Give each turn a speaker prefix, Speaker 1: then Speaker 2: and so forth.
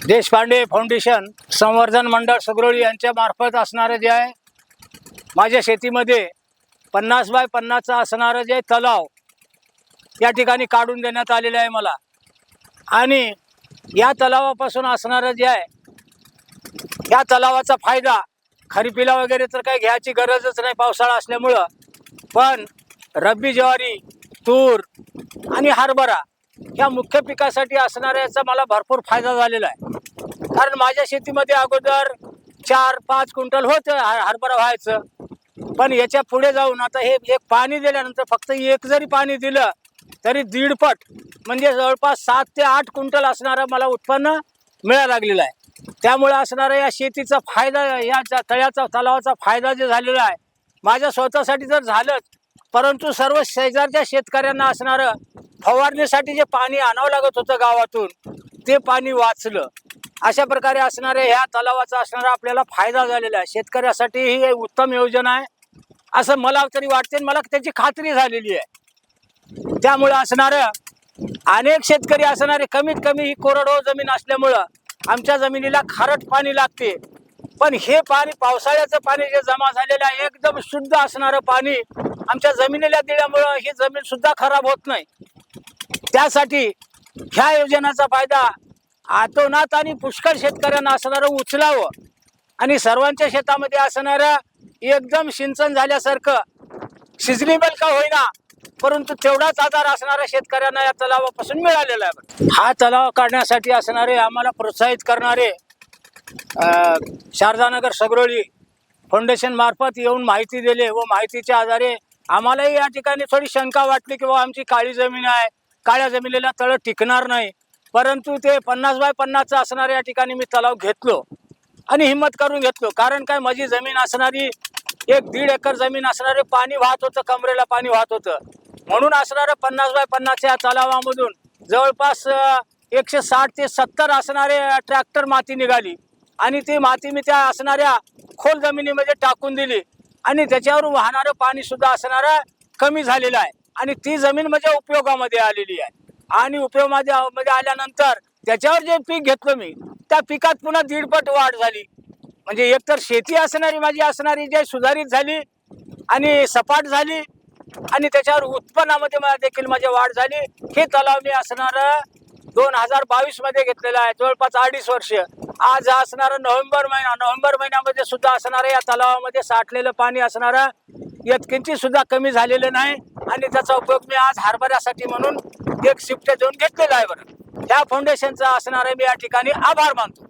Speaker 1: Deshpande foundation संवर्धन मंडळ सगरोळी यांच्या मार्फत असणारं जे आहे माझ्या शेतीमध्ये पन्नास बाय पन्नासचं असणारं जे तलाव या ठिकाणी काढून देण्यात आलेलं आहे मला. आणि या तलावापासून असणारं जे आहे या तलावाचा फायदा खरीपीला वगैरे तर काही घ्यायची गरजच नाही पावसाळा असल्यामुळं पण रब्बी ज्वारी तूर आणि हरभरा या मुख्य पिकासाठी असणाऱ्या याचा मला भरपूर फायदा झालेला आहे. कारण माझ्या शेतीमध्ये अगोदर चार पाच क्विंटल होतं हरभरा व्हायचं. पण याच्यापुढे जाऊन आता हे एक पाणी दिल्यानंतर फक्त एक जरी पाणी दिलं तरी दीडपट म्हणजे जवळपास सात ते आठ क्विंटल असणारं मला उत्पन्न मिळायला लागलेलं आहे. त्यामुळे असणारा या शेतीचा फायदा या तळ्याचा तलावाचा फायदा जे झालेला आहे माझ्या स्वतःसाठी जर झालंच परंतु सर्व शेजारच्या शेतकऱ्यांना असणारं फवारणीसाठी जे पाणी आणावं लागत होतं गावातून ते पाणी वाचलं. अशा प्रकारे असणाऱ्या ह्या तलावाचा असणारा आपल्याला फायदा झालेला आहे. शेतकऱ्यासाठी ही एक उत्तम योजना आहे. असं मला तरी वाटते आणि मला त्याची खात्री झालेली आहे. त्यामुळे असणारं अनेक शेतकरी असणारे कमीत कमी ही कोरडवाहू जमीन असल्यामुळं आमच्या जमिनीला खारट पाणी लागते. पण हे पाणी पावसाळ्याचं पाणी जे जमा झालेलं आहे एकदम शुद्ध असणारं पाणी आमच्या जमिनीला दिल्यामुळं ही जमीन सुद्धा खराब होत नाही. त्यासाठी ह्या योजनेचा फायदा आतोनात आणि पुष्कळ शेतकऱ्यांना असणारं उचलावं आणि सर्वांच्या शेतामध्ये असणारं एकदम सिंचन झाल्यासारखं सिजनेबल का होईना परंतु तेवढाच आधार असणाऱ्या शेतकऱ्यांना या तलावापासून मिळालेला आहे. हा तलाव काढण्यासाठी असणारे आम्हाला प्रोत्साहित करणारे शारदानगर सगरोळी फाउंडेशन मार्फत येऊन माहिती दिले व माहितीच्या आधारे आम्हालाही या ठिकाणी थोडी शंका वाटली की बाबा आमची काळी जमीन आहे काळ्या जमिनीला तळ टिकणार नाही. परंतु ते पन्नास बाय पन्नासचं असणाऱ्या या ठिकाणी मी तलाव घेतलो आणि हिंमत करून घेतलो. कारण काय? माझी जमीन असणारी एक दीड एकर जमीन असणारे पाणी वाहत होतं कमरेला पाणी वाहत होतं. म्हणून असणारं पन्नास बाय पन्नासच्या तलावामधून जवळपास एकशे साठ ते सत्तर असणारे ट्रॅक्टर माती निघाली. आणि ती माती मी त्या असणाऱ्या खोल जमिनीमध्ये टाकून दिली. आणि त्याच्यावर वाहणारं पाणीसुद्धा असणारं कमी झालेलं आहे. आणि ती जमीन म्हणजे उपयोगामध्ये आलेली आहे. आणि उपयोगामध्ये मध्ये आल्यानंतर त्याच्यावर जे पीक घेतलं मी त्या पिकात पुन्हा दीडपट वाढ झाली. म्हणजे एकतर शेती असणारी माझी असणारी जे सुधारित झाली आणि सपाट झाली आणि त्याच्यावर उत्पन्नामध्ये मला देखील माझी वाढ झाली. हे तलाव मी असणारं दोन हजार बावीसमध्ये घेतलेलं आहे. जवळपास अडीच वर्ष. आज असणारं नोव्हेंबर महिना नोव्हेंबर महिन्यामध्ये सुद्धा असणारं या तलावामध्ये साठलेलं पाणी असणारं यत्किंचित सुद्धा कमी झालेलं नाही. आणि त्याचा उपयोग मी आज हरभऱ्यासाठी म्हणून एक शिफ्ट देऊन घेतलेला आहे बरं. त्या फाउंडेशनचा असणारे मी या ठिकाणी आभार मानतो.